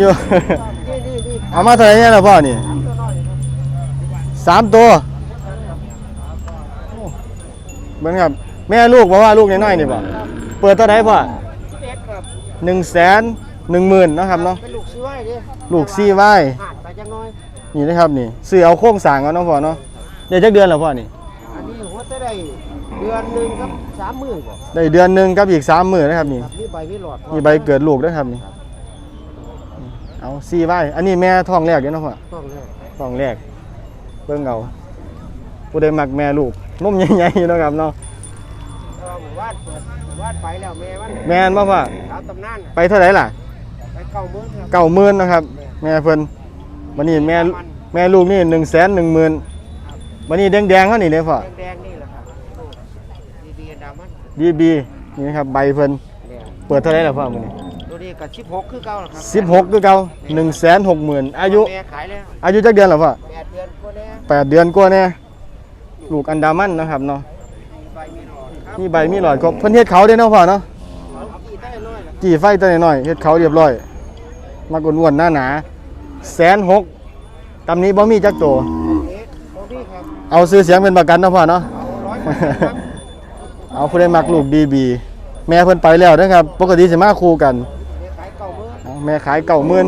อยู่เอามาเท่าไหร่เนี่ยล่ะพ่อนี่สามตัวโอ้เบิ่งครับแม่ลูกบอกว่าลูกน้อยๆนี่บ่เปิดเท่าไหร่พ่อเอ็ดครับหนึ่งแสนหนึ่งหมื่นนาะครับเนาะเป็นลูกซื้อไว้ดิลูกซี่ไว้หาดไปจังน้อยนี่นะครับนี่ซื้อเอาโค้งสร้างเอาเนาะพ่อเนาะเดี๋ยวจักเดือนแล้วพ่อนี่อันนี้หัวจะได้เดือนหนึ่งครับสามหมื่นกว่าได้เดือนหนึ่งกับอีกสามหมื่นนะครับนี่ครับนี่ใบวิหลอดมีใบเกิดลูกด้วยครับนี่ เอาซี่ไว้อันนี้แม่ท้องแรกเด้อเนาะพ่อต้องเลยท้องแรก เบิ่งเอาผู้ใดมักแม่ลูกนมใหญ่ๆเนาะครับเนาะเพราะว่าหมู่บ้านเปิดหมู่บ้านไปแล้วแม่มันแม่นบ่พ่อสาวตำนานไปเท่าไหร่ล่ะไปเก้าหมื่นครับเก้าหมื่นนะครับ แม่เพิ่นวันนี้แม่แม่ลูกนี่หนึ่งแสนหนึ่งหมื่นวันนี้แดงๆเขานี่เลยพ่อแดงๆนี่แหละครับดีดีๆดามันบีบีนี่นะครับใบเพิ่นเนี่ยเปิดเท่าไหร่ล่ะพ่อมื้อนี้ตัว นี้กับสิบหกคือเก่าล่ะครับสิบหกคือเก่าหนึ่งแสนหกหมื่นอายุแม่ขายแล้วอายุจักเดือนล่ะพ่อแปดเดือนกว่าแล้วแปดเดือนกว่าแน่ลูกอันดามันนะครับเนาะใบมีหลอดครับมีใบมีหลอดครบเพิ่นเฮ็ดเขาเด้เนาะพ่อเนาะเอากี่ได้น้อยล่ะกี่ไฟตัวน้อยๆเฮ็ดเขาเรียบร้อย มากอ้วนๆหน้าหนาแสนหกตำนี้บ่มีจักตัวเอ็ดตัวนี้ครับเอาซื้อเสียงเป็นประกันเนาะพ่อเนาะ เอาร้อยกว่าครับ เอาผู้ใดมักลูกดีบีแม่เพิ่นไปแล้วนะครับ ปกติสิมาคู่กัน แม่ขายเก่าหมื่น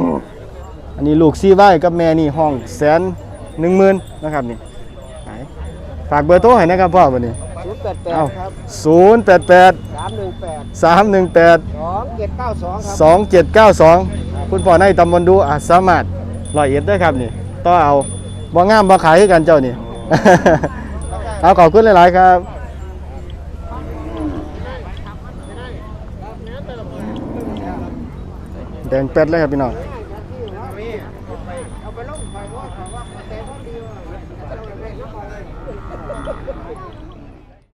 อันนี้ลูกซีไว้กับแม่นี่ห้องแสนหนึ่งหมื่นนะครับนี่ไหนฝากเบอร์โทรให้นะครับพ่อวันนี้ศูนย์แปดแปดเอาครับศูนย์แปดแปดสามหนึ่งแปดสามหนึ่งแปดสองเจ็ดเก้าสองครับสองเจ็ดเก้าสองคุณพ่อในตำบลดูอาจสามารถร้อยเอ็ดได้อครับนี่ต่อเอาบ่งามบ่ขายให้กันเจ้านี่ เอาขอบคุณหลาย ๆ ครับ แดงแป็ดเลยครับพี่น้อง